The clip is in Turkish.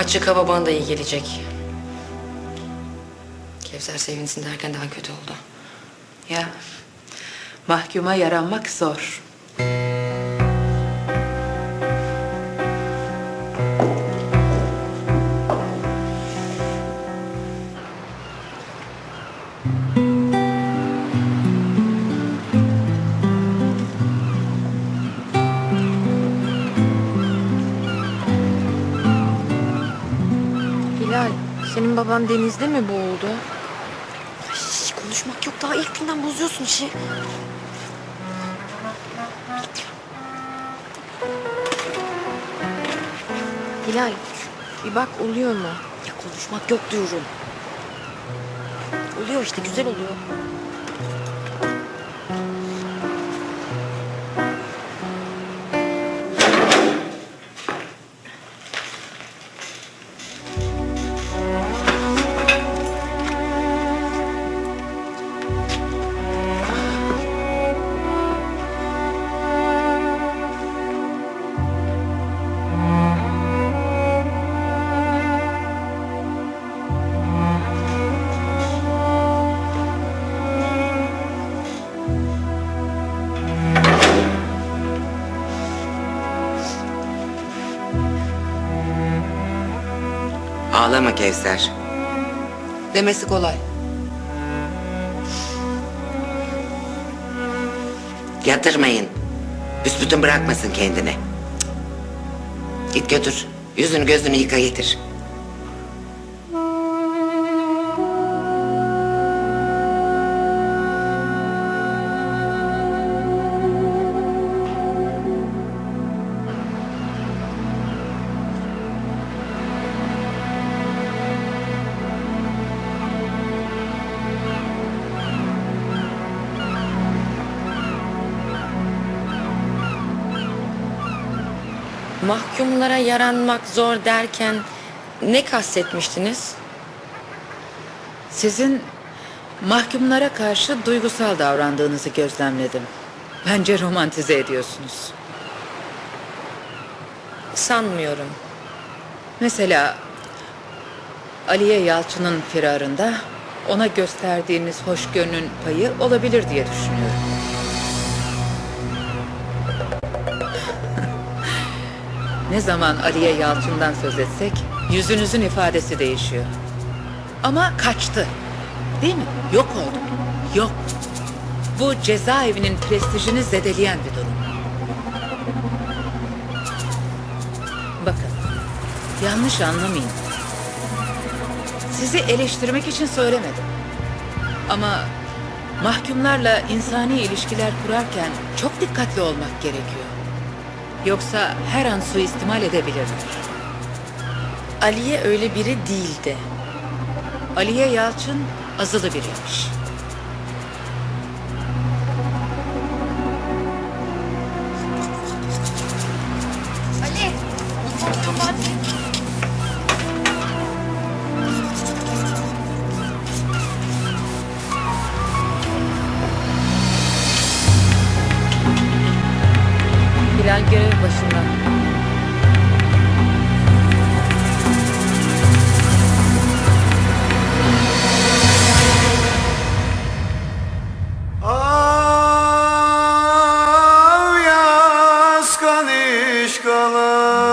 Açık hava bana da iyi gelecek. Kevser sevinsin derken daha kötü oldu. Ya mahkuma yaranmak zor. Senin baban denizde mi boğuldu? Ay, konuşmak yok daha ilk günden bozuyorsun işi. Hilal, bir bak oluyor mu? Ya konuşmak yok diyorum. Oluyor işte güzel oluyor. Ağlama Kevser. Demesi kolay. Yatırmayın. Büsbütün bırakmasın kendini. Git götür. Yüzünü gözünü yıka getir. Mahkumlara yaranmak zor derken ne kastetmiştiniz? Sizin mahkumlara karşı duygusal davrandığınızı gözlemledim. Bence romantize ediyorsunuz. Sanmıyorum. Mesela Aliye Yalçın'ın firarında ona gösterdiğiniz hoşgörünün payı olabilir diye düşünüyorum. Ne zaman Aliye Yalçın'dan söz etsek yüzünüzün ifadesi değişiyor. Ama kaçtı. Değil mi? Yok oldu. Yok. Bu cezaevinin prestijini zedeleyen bir durum. Bakın, yanlış anlamayın. Sizi eleştirmek için söylemedim. Ama mahkumlarla insani ilişkiler kurarken çok dikkatli olmak gerekiyor. Yoksa her an suistimal edebilirler. Aliye öyle biri değildi. Aliye Yalçın azılı biriymiş. halen görev başında. Av yaskan işkalar